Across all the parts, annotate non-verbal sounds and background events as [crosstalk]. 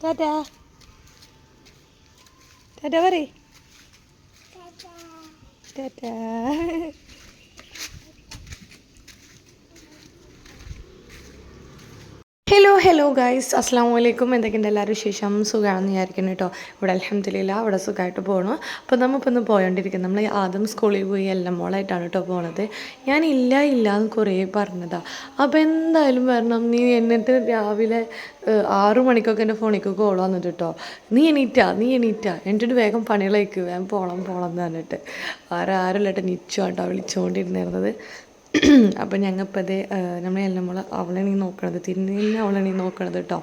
ടാറ്റാ. ടാറ്റ പറ Tata. [laughs] Hello hello guys അസ്സാം വലൈക്കും എന്തൊക്കെയുണ്ട് എല്ലാവരും വിശേഷം? സുഖമാണെന്ന് വിചാരിക്കുന്നു കേട്ടോ. ഇവിടെ അലഹമ്മദില്ല അവിടെ സുഖമായിട്ട് പോകണം അപ്പോൾ നമ്മളിപ്പോൾ ഒന്ന് പോയോണ്ടിരിക്കുന്നത് നമ്മൾ ആദ്യം സ്കൂളിൽ പോയി എല്ലാം മോളായിട്ടാണ് കേട്ടോ പോണത്. ഞാൻ ഇല്ല ഇല്ല എന്ന് കുറേ പറഞ്ഞതാണ് അപ്പോൾ എന്തായാലും വരണം. നീ എന്നിട്ട് രാവിലെ ആറ് മണിക്കൊക്കെ എന്റെ ഫോണിലേക്ക് കോൾ വന്നിട്ട് കേട്ടോ. നീ എണീറ്റാ നീ എണീറ്റാ. എന്നിട്ട് വേഗം പണികളേക്ക് വേഗം പോകണം പോകണം എന്ന് പറഞ്ഞിട്ട്. ആരാരല്ലോ ആരുമില്ല കേട്ടോ. നിച്ചു കേട്ടോ വിളിച്ചുകൊണ്ടിരുന്നിരുന്നത് അപ്പം ഞങ്ങളിപ്പോൾ അതേ നമ്മൾ എല്ലാം അവളാണ് ഈ നോക്കണത് തിരിഞ്ഞ് അവളാണ് ഈ നോക്കണത് കേട്ടോ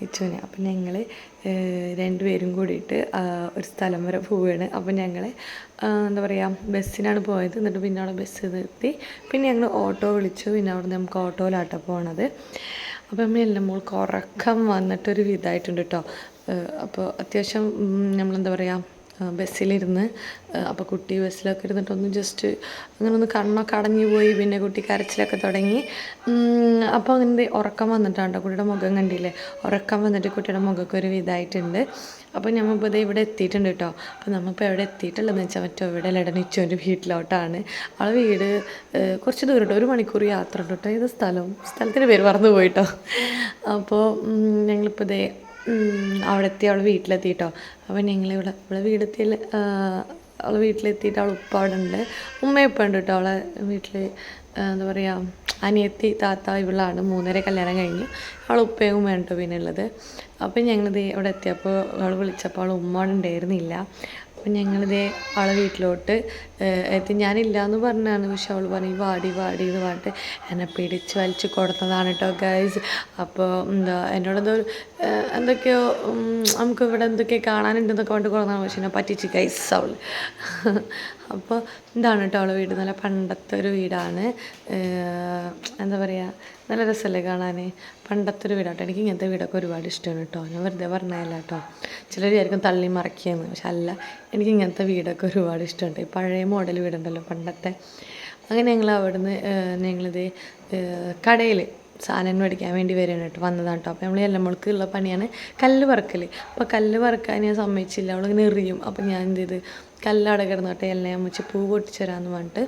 നിച്ചുവിനെ അപ്പം ഞങ്ങൾ രണ്ടുപേരും കൂടിയിട്ട് ഒരു സ്ഥലം വരെ പോവുകയാണ് അപ്പം ഞങ്ങൾ എന്താ പറയുക ബസ്സിനാണ് പോയത്. എന്നിട്ട് പിന്നെ അവിടെ ബസ് നിർത്തി. പിന്നെ ഞങ്ങൾ ഓട്ടോ വിളിച്ചു. പിന്നെ അവിടെ നമുക്ക് ഓട്ടോയിലാട്ടോ പോണത്. അപ്പം നമ്മൾ എല്ലാം മോൾക്ക് ഉറക്കം വന്നിട്ടൊരു വിധമായിട്ടുണ്ട് കേട്ടോ അപ്പോൾ അത്യാവശ്യം നമ്മളെന്താ പറയുക ബസ്സിലിരുന്ന് അപ്പോൾ കുട്ടി ബസ്സിലൊക്കെ ഇരുന്നിട്ടൊന്ന് ജസ്റ്റ് അങ്ങനെ ഒന്ന് കണ്ണൊക്കെ അടഞ്ഞു പോയി പിന്നെ കുട്ടി കരച്ചിലൊക്കെ തുടങ്ങി. അപ്പോൾ അങ്ങനെ ഉറക്കം വന്നിട്ടാണ് കേട്ടോ കുട്ടിയുടെ മുഖം കണ്ടില്ലേ? ഉറക്കം വന്നിട്ട് കുട്ടിയുടെ മുഖമൊക്കെ ഒരു ഇതായിട്ടുണ്ട്. അപ്പോൾ നമ്മളിപ്പോൾ ഇത് ഇവിടെ എത്തിയിട്ടുണ്ട് കേട്ടോ അപ്പോൾ നമ്മളിപ്പോൾ എവിടെ എത്തിയിട്ടുള്ളതെന്ന് വെച്ചാൽ മറ്റോ ഇവിടെ ലടനിച്ചോന്റെ വീട്ടിലോട്ടാണ്. ആ വീട് കുറച്ച് ദൂരം ഒരു മണിക്കൂർ യാത്ര ഉണ്ട് കേട്ടോ ഏത് സ്ഥലം? സ്ഥലത്തിന്റെ പേര് മറന്നു പോയിട്ടോ അപ്പോൾ ഞങ്ങളിപ്പോൾ ഇതേ ഉം, അവിടെ എത്തി അവൾ വീട്ടിലെത്തിയിട്ടോ അപ്പം ഞങ്ങൾ ഇവിടെ അവളെ വീടെത്തി അവളെ വീട്ടിലെത്തിയിട്ട് അവൾ ഉപ്പ അവിടെ ഉണ്ട് ഉമ്മ ഉപ്പ ഉണ്ട് കേട്ടോ അവളെ വീട്ടിൽ എന്താ പറയുക അനിയത്തി താത്ത ഇവളാണ്. മൂന്നര കല്യാണം കഴിഞ്ഞു. അവൾ ഉപ്പയും ഉമ്മയും കേട്ടോ പിന്നെ ഉള്ളത് അപ്പം ഞങ്ങളിത് അവിടെ എത്തിയപ്പോൾ അവൾ വിളിച്ചപ്പോൾ അവൾ ഉമ്മ ഉണ്ടായിരുന്നില്ല. അപ്പം ഞങ്ങളിതേ അവളെ വീട്ടിലോട്ട് എത്തി ഞാനില്ല എന്ന് പറഞ്ഞാണ് പക്ഷെ അവൾ പറഞ്ഞു വാടി വാടി എന്ന് പറഞ്ഞിട്ട് എന്നെ പിടിച്ച് വലിച്ച് കൊടുത്തതാണ് കേട്ടോ ഗൈസ്. അപ്പോൾ എന്താ എന്നോടെന്തോ എന്തൊക്കെയോ നമുക്ക് ഇവിടെ എന്തൊക്കെയോ കാണാനുണ്ടെന്നൊക്കെ പറഞ്ഞിട്ട് കൊടുത്തതാണ് പക്ഷെ എന്നെ പറ്റിച്ച് ഗൈസ് അവൾ അപ്പോൾ ഇതാണ് കേട്ടോ അവളെ വീട്. നല്ല പണ്ടത്തെ ഒരു വീടാണ്. എന്താ പറയുക നല്ല രസമല്ലേ കാണാൻ പണ്ടത്തെ ഒരു വീടാട്ടോ. എനിക്ക് ഇങ്ങനത്തെ വീടൊക്കെ ഒരുപാട് ഇഷ്ടമാണ് കേട്ടോ. ഞാൻ വെറുതെ പറഞ്ഞതല്ല കേട്ടോ. ചിലർ വിചാരിക്കും തള്ളി മറക്കിയെന്ന് പക്ഷെ അല്ല എനിക്ക് ഇങ്ങനത്തെ വീടൊക്കെ ഒരുപാട് ഇഷ്ടമുണ്ട് ഈ പഴയ മോഡൽ വീടുണ്ടല്ലോ പണ്ടത്തെ. അങ്ങനെ ഞങ്ങൾ അവിടുന്ന് ഞങ്ങളിത് കടയിൽ സാധനം മേടിക്കാൻ വേണ്ടി വരികയാണ് കേട്ടോ. വന്നതാണ് കേട്ടോ. അപ്പോൾ നമ്മൾ എല്ലാം ഉള്ള പണിയാണ് കല്ല് പറക്കൽ അപ്പോൾ കല്ല് പറക്കാൻ ഞാൻ സമ്മതിച്ചില്ല. അവളിങ്ങനെ എറിയും അപ്പോൾ ഞാൻ എന്ത് ചെയ്ത് കല്ലവിടെ കിടന്നോട്ടെ എല്ലാം അമ്മച്ച് പൂ പൊട്ടിച്ചു തരാമെന്ന് പറഞ്ഞിട്ട്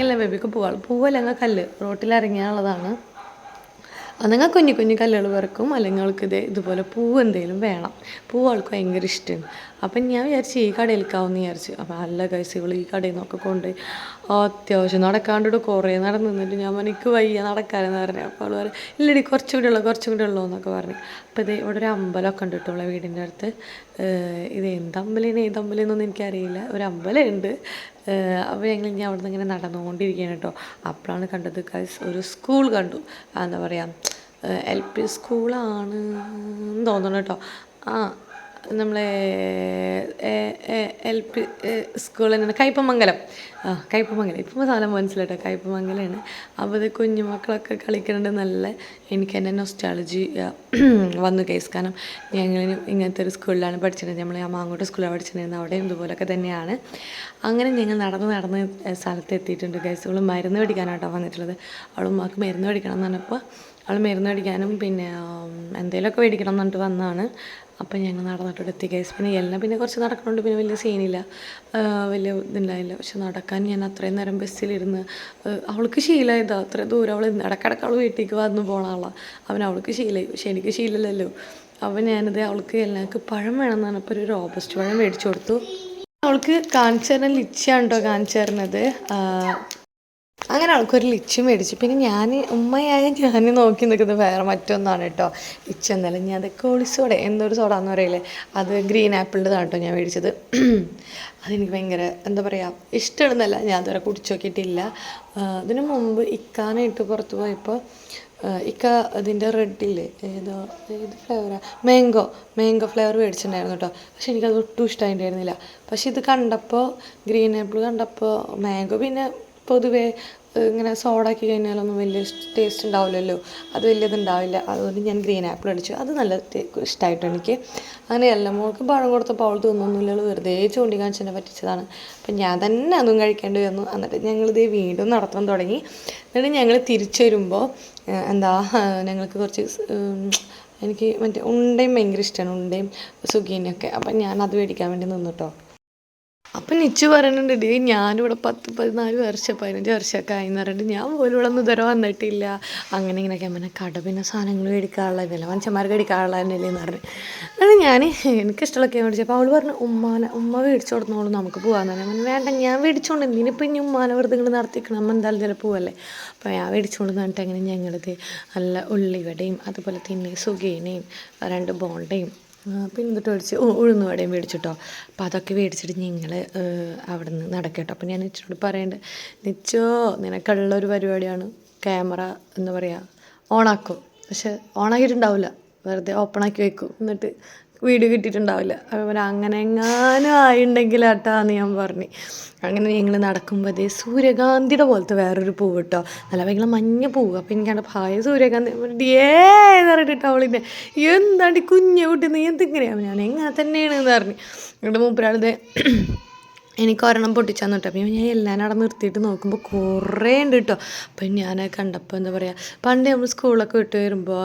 എല്ലാം ബേബിക്ക് പൂവാൾ പൂവല്ല കല്ല്. റോട്ടിൽ ഇറങ്ങിയാനുള്ളതാണ് അന്നങ്ങൾ കുഞ്ഞു കുഞ്ഞു കല്ലുകൾ വറക്കും അല്ലെങ്കിൽ അവൾക്ക് ഇത് ഇതുപോലെ പൂവ് എന്തെങ്കിലും വേണം. പൂവ് അവൾക്ക് ഭയങ്കര ഇഷ്ടമാണ്. അപ്പം ഞാൻ വിചാരിച്ചു ഈ കടയിലേക്കാവുമെന്ന് വിചാരിച്ചു. അപ്പം നല്ല കൈസ് ഇവൾ ഈ കടയിൽ നിന്നൊക്കെ കൊണ്ട് അത്യാവശ്യം നടക്കാണ്ടിവിടെ കുറേ നടന്ന് നിന്നിട്ട് ഞാൻ എനിക്ക് വയ്യ നടക്കാനെന്ന് പറഞ്ഞു. അപ്പോൾ അവൾ പറയും ഇല്ലടി കുറച്ചും കൂടി ഉള്ളൂ കുറച്ചും ഉള്ളൂ എന്നൊക്കെ പറഞ്ഞു. അപ്പോൾ ഇത് ഇവിടെ ഒരു അമ്പലമൊക്കെ ഉണ്ട് കേട്ടോ വീടിന്റെ അടുത്ത്. ഇത് എന്ത് അമ്പലമാണ്? ഏത് അമ്പലം എന്നൊന്നും എനിക്കറിയില്ല. ഒരു അമ്പലമുണ്ട്. അപ്പോൾ ഞങ്ങൾ ഇനി അവിടെ നിന്ന് ഇങ്ങനെ നടന്നുകൊണ്ടിരിക്കുകയാണ് കേട്ടോ. അപ്പോഴാണ് കണ്ടത് ഗൈസ് ഒരു സ്കൂൾ കണ്ടു. എന്താ പറയുക എൽ പി സ്കൂളാണ് തോന്നണം കേട്ടോ. ആ നമ്മളെ എൽ പി സ്കൂളിൽ തന്നെയാണ് കയ്പമംഗലം. ആ കയ്പമംഗലം. ഇപ്പം സാധനം മനസ്സിലായിട്ടോ? കയ്പമംഗലമാണ് അപ്പോൾ ഇത് കുഞ്ഞുമക്കളൊക്കെ കളിക്കുന്നുണ്ട് നല്ല എനിക്ക് തന്നെ നൊസ്റ്റാളജി വന്നു കേസ് കാരണം ഞങ്ങൾ ഇങ്ങനത്തെ ഒരു സ്കൂളിലാണ് പഠിച്ചിരുന്നത്. നമ്മൾ ആ മാങ്ങോട്ട് സ്കൂളിലാണ് പഠിച്ചിരുന്നത്. അവിടെ ഇതുപോലൊക്കെ തന്നെയാണ്. അങ്ങനെ ഞങ്ങൾ നടന്ന് നടന്ന് സ്ഥലത്ത് എത്തിയിട്ടുണ്ട് കേസ് അവൾ മരുന്ന് മേടിക്കാനാട്ടോ വന്നിട്ടുള്ളത്. അവൾ മക്ക് മരുന്ന് മേടിക്കണം എന്ന് പറഞ്ഞപ്പോൾ അവൾ മരുന്ന് മേടിക്കാനും പിന്നെ എന്തെങ്കിലുമൊക്കെ മേടിക്കണം എന്ന് പറഞ്ഞിട്ട് വന്നതാണ് അപ്പം ഞങ്ങൾ നടന്നിട്ട് എത്തി കേസ് പിന്നെ എല്ലാം പിന്നെ കുറച്ച് നടക്കുന്നുണ്ട് പിന്നെ വലിയ സീനില്ല വലിയ ഇതുണ്ടായില്ല. പക്ഷെ നടക്കാൻ ഞാൻ അത്രയും നേരം ബസ്സിലിരുന്ന് അവൾക്ക് അവൾക്ക് ശീലമായതാ അത്ര ദൂരം അവൾ ഇടക്കിടക്ക് അവൾ വീട്ടിലേക്ക് വന്നു പോണ ആളാണ് അവൻ അവൾക്ക് ശീലമായി പക്ഷെ എനിക്ക് ശീലമില്ലല്ലോ. അപ്പം ഞാനത് അവൾക്ക് എല്ലാവർക്കും പഴം വേണമെന്ന് പറഞ്ഞപ്പോൾ ഒരു റോബസ്റ്റ് പഴം മേടിച്ചു കൊടുത്തു. അവൾക്ക് കാണിച്ചു തരുന്ന ലിച്ചിയാണ് കേട്ടോ കാണിച്ചു തരുന്നത്. അങ്ങനെ ആൾക്കൊരു ലിച്ച് മേടിച്ചു. പിന്നെ ഞാൻ ഉമ്മയായ ഞാൻ നോക്കി നിൽക്കുന്നത് വേറെ മറ്റൊന്നാണ് കേട്ടോ. ലിച്ച് എന്നല്ല ഞാൻ അത് കോളിസോഡ എന്തൊരു സോഡ എന്ന് പറയില്ലേ? അത് ഗ്രീൻ ആപ്പിളിന്റെതാണ് കേട്ടോ ഞാൻ മേടിച്ചത്. അതെനിക്ക് ഭയങ്കര എന്താ പറയുക ഇഷ്ടമാണെന്നല്ല ഞാൻ അതുവരെ കുടിച്ചു നോക്കിയിട്ടില്ല. അതിനു മുമ്പ് ഇക്കാനായിട്ട് പുറത്ത് പോയപ്പോൾ ഇക്ക അതിന്റെ റെഡില്ലേ ഏതോ ഏത് ഫ്ലേവറാ മാംഗോ മാംഗോ ഫ്ലേവർ മേടിച്ചിട്ടുണ്ടായിരുന്നു കേട്ടോ. പക്ഷെ എനിക്കത് ഒട്ടും ഇഷ്ടമായിട്ടുണ്ടായിരുന്നില്ല. പക്ഷെ ഇത് കണ്ടപ്പോൾ ഗ്രീൻ ആപ്പിൾ കണ്ടപ്പോൾ മാംഗോ പിന്നെ പൊതുവേ ഇങ്ങനെ സോഡാക്കി കഴിഞ്ഞാലൊന്നും വലിയ ടേസ്റ്റ് ഉണ്ടാവില്ലല്ലോ. അത് വലിയത് ഉണ്ടാവില്ല അതുകൊണ്ട് ഞാൻ ഗ്രീൻ ആപ്പിൾ അടിച്ചു. അത് നല്ല ഇഷ്ടമായിട്ടു എനിക്ക്. അങ്ങനെ എല്ലാം മോൾക്ക് പഴം കൊടുത്തപ്പോൾ അവൾ തിന്നൊന്നുമില്ല. വെറുതെ ചൂണ്ടി കാണിച്ചെന്നെ പറ്റിച്ചതാണ്. അപ്പം ഞാൻ തന്നെ അതും കഴിക്കേണ്ടി വന്നു. എന്നിട്ട് ഞങ്ങളിത് വീണ്ടും നടത്താൻ തുടങ്ങി. എന്നിട്ട് ഞങ്ങൾ തിരിച്ചു വരുമ്പോൾ എന്താ ഞങ്ങൾക്ക് കുറച്ച് എനിക്ക് മറ്റേ ഉണ്ടയും ഭയങ്കര ഇഷ്ടമാണ് ഉണ്ടയും സുഖീനൊക്കെ. അപ്പം ഞാൻ അത് മേടിക്കാൻ വേണ്ടി നിന്നു കേട്ടോ അപ്പം നിച്ചു പറയുന്നുണ്ട് ഡേ ഞാനിവിടെ പത്ത് പതിനാല് വർഷം പതിനഞ്ച് വർഷമൊക്കെ ആയിന്ന് പറഞ്ഞിട്ട് ഞാൻ പോലും ഇവിടെ ഒന്നും ഇതുവരെ വന്നിട്ടില്ല. അങ്ങനെ ഇങ്ങനെയൊക്കെ പിന്നെ കട പിന്നെ സാധനങ്ങൾ മേടിക്കാനുള്ളതല്ല മനുഷ്യന്മാർക്ക് മേടിക്കാനുള്ള തന്നെയല്ലേ എന്ന് പറഞ്ഞു. അത് ഞാൻ എനിക്കിഷ്ടമുള്ളൊക്കെ മേടിച്ചപ്പോൾ അവൾ പറഞ്ഞു ഉമ്മാനെ ഉമ്മ മേടിച്ചു കൊടുത്തോളൂ നമുക്ക് പോകാമെന്ന് പറഞ്ഞു. വേണ്ട ഞാൻ മേടിച്ചോണ്ട് ഇനിയിപ്പോൾ ഇനി ഉമ്മാനെ വെറുതെ ഇങ്ങനെ നടത്തിക്കണം നമ്മൾ എന്തായാലും ചില പോവല്ലേ? അപ്പോൾ ഞാൻ മേടിച്ചുകൊണ്ട് പറഞ്ഞിട്ട് അങ്ങനെ ഞങ്ങളിത് നല്ല ഉള്ളിവടയും അതുപോലെ തന്നെ സുഖേനയും രണ്ട് ബോണ്ടയും പിന്നെ എന്നിട്ട് മേടിച്ച് ഉഴുന്ന് വടയും മേടിച്ചിട്ടോ. അപ്പം അതൊക്കെ മേടിച്ചിട്ട് ഞങ്ങൾ അവിടെ നിന്ന് നടക്കട്ടോ. അപ്പം ഞാൻ നിച്ചോട് പറയേണ്ടത് നിച്ചോ നിനക്കുള്ളൊരു പരിപാടിയാണ് ക്യാമറ എന്താ പറയുക ഓണാക്കും. പക്ഷെ ഓണാക്കിയിട്ടുണ്ടാവില്ല വെറുതെ ഓപ്പണാക്കി വെക്കും. എന്നിട്ട് വീഡിയോ കിട്ടിയിട്ടുണ്ടാവില്ല. അതുപോലെ അങ്ങനെ എങ്ങാനും ആയിട്ടുണ്ടെങ്കിലാട്ടാന്ന് ഞാൻ പറഞ്ഞു. അങ്ങനെ ഞങ്ങൾ നടക്കുമ്പോൾ അതേ സൂര്യകാന്തിയുടെ പോലത്തെ വേറൊരു പൂവ് കേട്ടോ നല്ല ഭയങ്കര മഞ്ഞ പൂവ്. അപ്പം എനിക്കാണ് ഭായ സൂര്യകാന്തി. എന്ന് പറഞ്ഞിട്ട് അവളിന്റെ എന്താണ്ട് കുഞ്ഞു കുട്ടി നീ എന്തിങ്ങനെയാണ് ഞാൻ എങ്ങനെ തന്നെയാണ് എന്ന് പറഞ്ഞു. എന്നിട്ട് മൂപ്പരാളിത് എനിക്ക് ഒരെണ്ണം പൊട്ടിച്ചാന്ന് കേട്ടോ. അപ്പം ഞാൻ എല്ലാവരും അവിടെ നിർത്തിയിട്ട് നോക്കുമ്പോൾ കുറേ ഉണ്ട് കേട്ടോ അപ്പം ഞാൻ കണ്ടപ്പോൾ എന്താ പറയുക പണ്ട് നമ്മൾ സ്കൂളൊക്കെ വിട്ട് വരുമ്പോൾ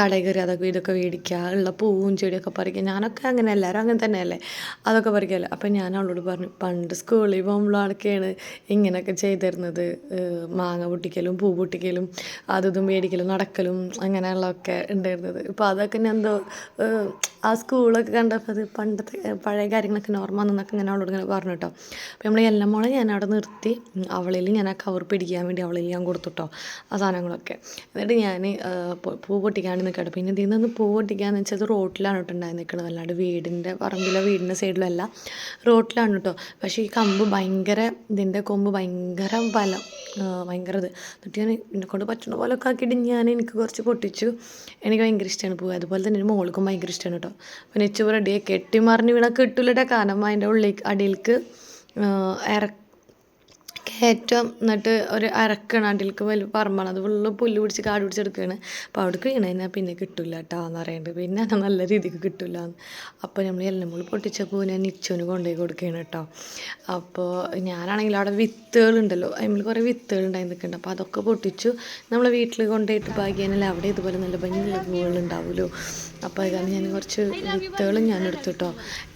കടയിൽ കയറി അതൊക്കെ ഇതൊക്കെ മേടിക്കുക ഉള്ള പൂവും ചെടിയൊക്കെ പറിക്കുക ഞാനൊക്കെ അങ്ങനെ എല്ലാവരും അങ്ങനെ തന്നെയല്ലേ? അതൊക്കെ പറിക്കാമല്ലോ അപ്പം ഞാൻ അവളോട് പറഞ്ഞു പണ്ട് സ്കൂളിൽ പോകുമ്പോഴൊക്കെയാണ് ഇങ്ങനെയൊക്കെ ചെയ്തിരുന്നത്. മാങ്ങ പൊട്ടിക്കലും പൂ പൊട്ടിക്കലും അതും മേടിക്കലും നടക്കലും അങ്ങനെയുള്ളതൊക്കെ ഉണ്ടായിരുന്നത്. ഇപ്പോൾ അതൊക്കെ ഞാൻ എന്തോ ആ സ്കൂളൊക്കെ കണ്ടപ്പോൾ അത് പണ്ടത്തെ പഴയ കാര്യങ്ങളൊക്കെ നോർമൽ എന്നൊക്കെ ഇങ്ങനെ അവളോട് ഇങ്ങനെ പറഞ്ഞു കേട്ടോ അപ്പോൾ നമ്മൾ എല്ലാം മോളെ ഞാൻ അവിടെ നിർത്തി. അവളിൽ ഞാൻ ആ കവർ പിടിക്കാൻ വേണ്ടി അവളിൽ ഞാൻ കൊടുത്തു കേട്ടോ ആ സാധനങ്ങളൊക്കെ. എന്നിട്ട് ഞാൻ പൂ പൊട്ടിക്കാണ്ട് നിൽക്കട്ടെ പിന്നെ ഇതിൽ നിന്ന് പൂ പൊട്ടിക്കാന്ന് വെച്ചാൽ അത് റോട്ടിലാണ് കേട്ടോ ഉണ്ടായി നിൽക്കുന്നത് അല്ലാണ്ട് വീടിന്റെ പറമ്പിലോ വീടിന്റെ സൈഡിലോ അല്ല റോട്ടിലാണ് കേട്ടോ പക്ഷേ ഈ കമ്പ് ഭയങ്കര ഇതിന്റെ കൊമ്പ് ഭയങ്കര ബലം. ഭയങ്കര ഇത് എന്നിട്ട് ഞാൻ എന്നെ കൊണ്ട് പറ്റുന്ന പോലൊക്കെ ആക്കിയിട്ട് ഞാൻ എനിക്ക് കുറച്ച് പൊട്ടിച്ചു. എനിക്ക് ഭയങ്കര ഇഷ്ടമാണ് പൂ അതുപോലെ തന്നെ മോൾക്കും ഭയങ്കര ഇഷ്ടമാണ് കേട്ടോ. പിന്നെ ഇച്ചു റെഡിയെ കെട്ടിമാറിഞ്ഞ് വീണാൽ വീണ കിട്ടൂലട്ടെ കാരണം അതിന്റെ ഉള്ളിലേക്ക് അടിയിലേക്ക് ഇറ കയറ്റം എന്നിട്ട് ഒരു അരക്കണം അടിയിലേക്ക് വലിയ പറമ്പാണ്. അത് ഫുള്ള് പുല്ല് പിടിച്ച് കാട് പിടിച്ചെടുക്കുകയാണ് അപ്പോൾ അവിടെ വീണതിനാൽ പിന്നെ കിട്ടില്ല കേട്ടോ എന്ന് പറയുന്നുണ്ട് പിന്നെ അത് നല്ല രീതിക്ക് കിട്ടില്ല അപ്പോൾ നമ്മൾ എല്ലാം കൂടി പൊട്ടിച്ച ഞാൻ നിച്ചുവിന് കൊണ്ടുപോയി കൊടുക്കുകയാണ് കേട്ടോ അപ്പോൾ ഞാനാണെങ്കിൽ അവിടെ വിത്തുകളുണ്ടല്ലോ അതിൽ കുറേ വിത്തുകൾ ഉണ്ടായി നിൽക്കുന്നുണ്ട് അപ്പോൾ അതൊക്കെ പൊട്ടിച്ചു. നമ്മൾ വീട്ടിൽ കൊണ്ടുപോയിട്ട് പാകിയാണെങ്കിൽ അവിടെ ഇതുപോലെ നല്ല ഭംഗിയുള്ള പൂവുകളുണ്ടാവുമല്ലോ അപ്പോൾ അത് ഞാൻ കുറച്ച് വിത്തുകളും ഞാൻ എടുത്തു കേട്ടോ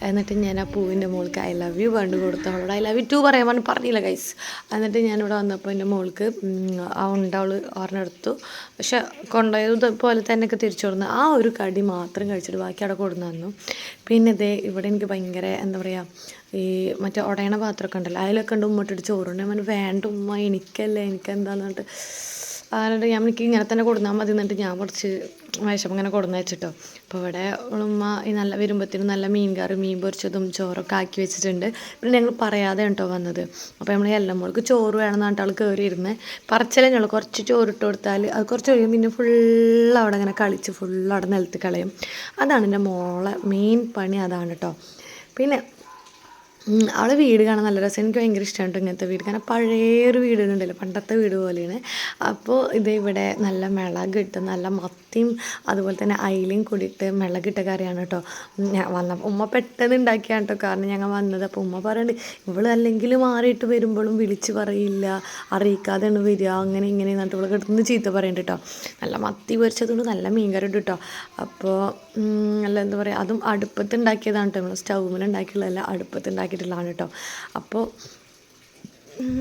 എന്നിട്ട് ഞാൻ ആ പൂവിന്റെ മോൾക്ക് ഐ ലവ് യു പണ്ട് കൊടുത്തു. അവളോട് ഐ ലവ് യു ടു പറയാൻ പറഞ്ഞില്ല ഗൈസ് എന്നിട്ട് ഞാനിവിടെ വന്നപ്പോൾ എന്റെ മോൾക്ക് ആ ഉണ്ട അവൾ എടുത്തു. പക്ഷെ കൊണ്ടുപോയത് പോലെ തന്നെയൊക്കെ തിരിച്ചു കൊടുന്നു ആ ഒരു കടി മാത്രം കഴിച്ചിട്ട് ബാക്കി അവിടെ കൊടുന്നു തന്നു. പിന്നെ ഇതേ ഇവിടെ എനിക്ക് ഭയങ്കര എന്താ പറയുക ഈ മറ്റേ ഉടയണ പാത്രമൊക്കെ ഉണ്ടല്ലോ അതിലൊക്കെ ഉണ്ട് ഉമ്മട്ടിട്ട് ചോറുണ്ട് അവൻ വേണ്ട ഉമ്മ എനിക്കല്ലേ എനിക്കെന്താന്ന് പറഞ്ഞിട്ട് അതുകൊണ്ട് ഞാൻ എനിക്ക് ഇങ്ങനെ തന്നെ കൊടുന്നാൽ മതി എന്നിട്ട് ഞാൻ കുറച്ച് വിഷം ഇങ്ങനെ കൊടുന്ന് വെച്ചിട്ടോ. അപ്പോൾ ഇവിടെ ഉമ്മ ഈ നല്ല വരുമ്പോഴത്തേനും നല്ല മീൻ കറി മീൻ പൊരിച്ചതും ചോറൊക്കെ ആക്കി വെച്ചിട്ടുണ്ട്. പിന്നെ ഞങ്ങൾ പറയാതെ കേട്ടോ വന്നത്. അപ്പോൾ നമ്മൾ എല്ലാം മോൾക്ക് ചോറ് വേണമെന്ന് പറഞ്ഞിട്ട് ആൾ കയറി ഇരുന്ന് പറച്ചലേ ഞങ്ങൾ കുറച്ച് ചോറ് ഇട്ട് കൊടുത്താൽ അത് കുറച്ച് കഴിയും പിന്നെ ഫുൾ അവിടെ ഇങ്ങനെ കളിച്ച് ഫുൾ അവിടെ നിലത്ത് കളയും. അതാണ് എന്റെ മോളെ മെയിൻ പണി അതാണ് കേട്ടോ. പിന്നെ അവളെ വീട് കാണാൻ നല്ല രസം. എനിക്ക് ഭയങ്കര ഇഷ്ടമാണ് കേട്ടോ ഇങ്ങനത്തെ വീട്. കാരണം പഴയൊരു വീടുണ്ടല്ലോ പണ്ടത്തെ വീട് പോലെയാണ്. അപ്പോൾ ഇത് ഇവിടെ നല്ല മിളക് ഇട്ട് നല്ല മത്തിയും അതുപോലെ തന്നെ അയിലയും കൂടിയിട്ട് മിളക് ഇട്ട കറിയാണ് കേട്ടോ. ഞാൻ വന്ന ഉമ്മ പെട്ടെന്ന് ഉണ്ടാക്കിയാണ് കേട്ടോ. കാരണം ഞങ്ങൾ വന്നത്. അപ്പോൾ ഉമ്മ പറയുന്നുണ്ട് ഇവൾ അല്ലെങ്കിൽ മാറിയിട്ട് വരുമ്പോഴും വിളിച്ച് പറയില്ല. അറിയിക്കാതെയാണ് വരിക. അങ്ങനെ ഇങ്ങനെ എന്നിട്ട് ഇവളെ കിടന്ന് ചീത്ത പറയുന്നുണ്ട് കേട്ടോ. നല്ല മത്തി പൊരിച്ചതുകൊണ്ട് നല്ല മീൻകറി ഉണ്ട് കേട്ടോ. അപ്പോൾ നല്ല എന്താ പറയുക അതും അടുപ്പത്ത് ഉണ്ടാക്കിയതാണ് കേട്ടോ. നമ്മൾ സ്റ്റൗവിൽ ഉണ്ടാക്കിയുള്ളതല്ല അടുപ്പത്ത് ഉണ്ടാക്കിയിട്ടുള്ളതാണ് കേട്ടോ. അപ്പോൾ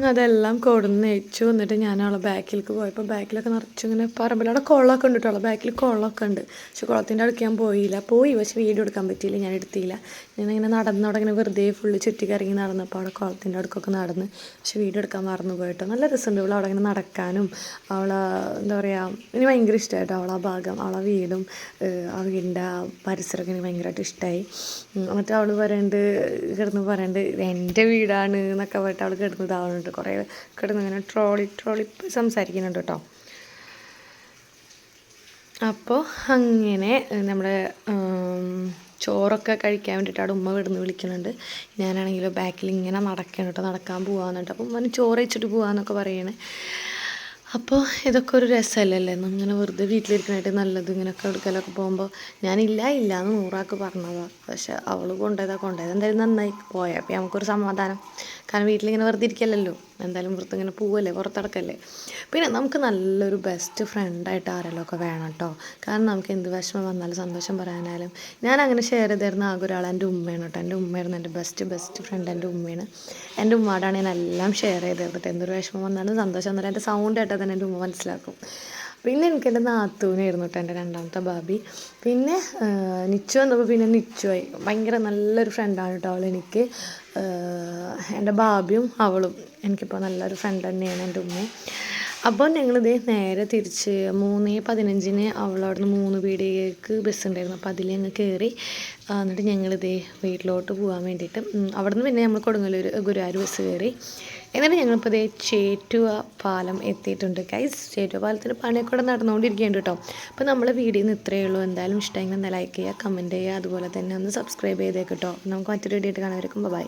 അതെല്ലാം കൊടുന്ന് വെച്ചു എന്നിട്ട് ഞാൻ അവളെ ബാക്കിലേക്ക് പോയപ്പോൾ ബാക്കിലൊക്കെ നിറച്ച് ഇങ്ങനെ പറമ്പിൽ അവിടെ കുളമൊക്കെ ഉണ്ട് കേട്ടോ. അവളെ ബാക്കിൽ കുളമൊക്കെ ഉണ്ട്. പക്ഷെ കുളത്തിന്റെ അടുക്ക് ഞാൻ പോയില്ല. പോയി പക്ഷെ വീഡിയോ എടുക്കാൻ പറ്റിയില്ല. ഞാൻ എടുത്തില്ല. ഞാനിങ്ങനെ നടന്നു അവിടെ ഇങ്ങനെ വെറുതെ ഫുള്ള് ചുറ്റിക്കറങ്ങി നടന്നപ്പോൾ അവിടെ കുളത്തിന്റെ അടുക്കൊക്കെ നടന്ന് പക്ഷേ വീട് എടുക്കാൻ മറന്നു പോയിട്ടോ നല്ല രസമുണ്ട് ഇവിടെ അവിടെ ഇങ്ങനെ നടക്കാനും. അവളെ എന്താ പറയുക എനിക്ക് ഭയങ്കര ഇഷ്ടമായിട്ടോ അവളെ ഭാഗം. അവളെ വീടും ആ വീടിന്റെ ആ പരിസരമൊക്കെ എനിക്ക് ഭയങ്കരമായിട്ട് ഇഷ്ടമായി എന്നിട്ട് അവൾ പറയണ്ട് കിടന്ന് പറയണ്ട് എന്റെ വീടാണ് എന്നൊക്കെ പറഞ്ഞിട്ട് അവൾ കിടന്ന് ഇതാവുന്നുണ്ട്. കുറേ കിടന്ന് ഇങ്ങനെ ട്രോളി ട്രോളി സംസാരിക്കുന്നുണ്ട് കേട്ടോ. അപ്പോൾ അങ്ങനെ നമ്മുടെ ചോറൊക്കെ കഴിക്കാൻ വേണ്ടിയിട്ടാണ് ഉമ്മ വിടുന്ന് വിളിക്കുന്നുണ്ട് ഞാനാണെങ്കിലോ ബാക്കിൽ ഇങ്ങനെ നടക്കണം കേട്ടോ നടക്കാൻ പോകാമെന്നുണ്ട് അപ്പം ഉമ്മന് ചോറ് വെച്ചിട്ട് പോകാമെന്നൊക്കെ പറയണേ. അപ്പോൾ ഇതൊക്കെ ഒരു രസമല്ലല്ലേ? ഇങ്ങനെ വെറുതെ വീട്ടിലിരിക്കണായിട്ട് നല്ലത് ഇങ്ങനെയൊക്കെ എടുക്കലൊക്കെ പോകുമ്പോൾ ഞാനില്ല ഇല്ല എന്ന് നൂറാക്ക് പറഞ്ഞതാണ് പക്ഷെ അവൾ കൊണ്ടുപോയതാ കൊണ്ടുപോയത് എന്തായാലും നന്നായി. പോയാൽ അപ്പോൾ നമുക്കൊരു സമാധാനം. കാരണം വീട്ടിലിങ്ങനെ വെറുതെ ഇരിക്കലല്ലോ എന്തായാലും വെറുതെ ഇങ്ങനെ പോവല്ലേ പുറത്തടക്കല്ലേ. പിന്നെ നമുക്ക് നല്ലൊരു ബെസ്റ്റ് ഫ്രണ്ടായിട്ട് ആരെങ്കിലും ഒക്കെ വേണം കേട്ടോ കാരണം നമുക്ക് എന്ത് വിഷമം വന്നാലും സന്തോഷം പറയാനായാലും. ഞാൻ അങ്ങനെ ഷെയർ ചെയ്തിരുന്ന ആകെ ഒരാൾ എന്റെ ഉമ്മയാണ് കേട്ടോ എന്റെ ഉമ്മയായിരുന്നു എന്റെ ബെസ്റ്റ് ബെസ്റ്റ് ഫ്രണ്ട് എന്റെ ഉമ്മയാണ്. എന്റെ ഉമ്മയോടാണ് ഞാൻ എല്ലാം ഷെയർ ചെയ്തിരുന്നിട്ട് എന്തൊരു വിഷമം വന്നാലും സന്തോഷം വന്നാലും എന്റെ സൗണ്ട് കേട്ടാൽ തന്നെ എന്റെ ഉമ്മ മനസ്സിലാക്കും. പിന്നെ എനിക്ക് എന്റെ നാത്തൂനായിരുന്നു കേട്ടോ എന്റെ രണ്ടാമത്തെ ബാബി. പിന്നെ നിച്ചു വന്നപ്പോൾ പിന്നെ നിച്ചുവായി ഭയങ്കര നല്ലൊരു ഫ്രണ്ടാണ് കേട്ടോ അവൾ എനിക്ക്. എന്റെ ബാബിയും അവളും എനിക്കിപ്പോൾ നല്ലൊരു ഫ്രണ്ട് തന്നെയാണ് എന്റെ ഉമ്മ. അപ്പോൾ ഞങ്ങളിത് നേരെ തിരിച്ച് മൂന്ന് പതിനഞ്ചിന് അവളവിടുന്ന് മൂന്ന് പീടികയ്ക്ക് ബസ് ഉണ്ടായിരുന്നു. അപ്പോൾ അതിൽ ഞങ്ങൾ കയറി എന്നിട്ട് ഞങ്ങളിത് വീട്ടിലോട്ട് പോകാൻ വേണ്ടിയിട്ട് അവിടുന്ന് പിന്നെ നമ്മൾ കൊടുങ്ങല്ലൂർ ഗുരുവായൂർ ബസ് കയറി എന്നിട്ട് ഞങ്ങളിപ്പോൾ ഇതേ ചേറ്റുവ പാലം എത്തിയിട്ടുണ്ട്. ഗൈസ് ചേറ്റുവ പാലത്തിന്റെ പണിയൊക്കെ ഇവിടെ നടന്നുകൊണ്ടിരിക്കുന്നുണ്ട് കേട്ടോ. അപ്പോൾ നമ്മളെ വീഡിയോ നിന്ന് ഇത്രയേ ഉള്ളൂ. എന്തായാലും ഇഷ്ടമെങ്കിൽ ഒന്ന് ലൈക്ക് ചെയ്യുക കമന്റ് ചെയ്യുക അതുപോലെ തന്നെ ഒന്ന് സബ്സ്ക്രൈബ് ചെയ്തേക്ക് കേട്ടോ. നമുക്ക് മറ്റൊരു വീഡിയോ ആയിട്ട് കാണാൻ ബൈ